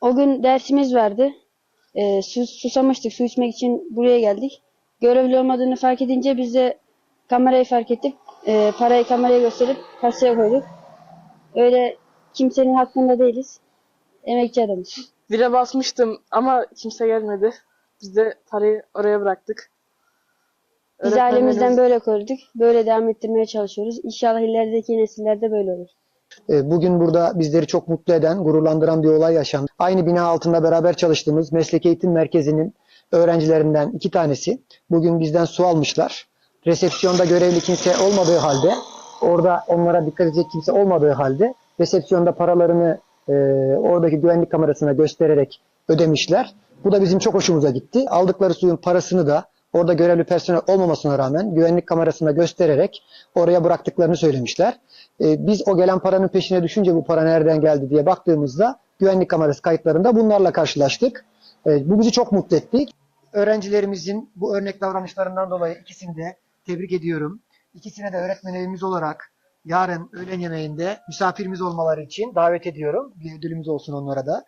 O gün dersimiz vardı. Ee, su, susamıştık. Su içmek için buraya geldik. Görevli olmadığını fark edince biz de kamerayı fark edip e, parayı kameraya gösterip kasaya koyduk. Öyle kimsenin hakkında değiliz. Emekçi adamız. Zile basmıştım ama kimse gelmedi. Biz de parayı oraya bıraktık. Biz ailemizden böyle koyduk. Böyle devam ettirmeye çalışıyoruz. İnşallah ilerideki nesillerde böyle olur. E, Bugün burada bizleri çok mutlu eden, gururlandıran bir olay yaşandı. Aynı bina altında beraber çalıştığımız Meslek Eğitim Merkezi'nin öğrencilerinden iki tanesi bugün bizden su almışlar. Resepsiyonda görevli kimse olmadığı halde, orada onlara dikkat edecek kimse olmadığı halde resepsiyonda paralarını e, oradaki güvenlik kamerasına göstererek ödemişler. Bu da bizim çok hoşumuza gitti. Aldıkları suyun parasını da orada görevli personel olmamasına rağmen güvenlik kamerasına göstererek oraya bıraktıklarını söylemişler. E, biz o gelen paranın peşine düşünce bu para nereden geldi diye baktığımızda güvenlik kamerası kayıtlarında bunlarla karşılaştık. E, bu bizi çok mutlu etti. Öğrencilerimizin bu örnek davranışlarından dolayı ikisini de tebrik ediyorum. İkisine de öğretmen evimiz olarak yarın öğlen yemeğinde misafirimiz olmaları için davet ediyorum. Bir ödülümüz olsun onlara da.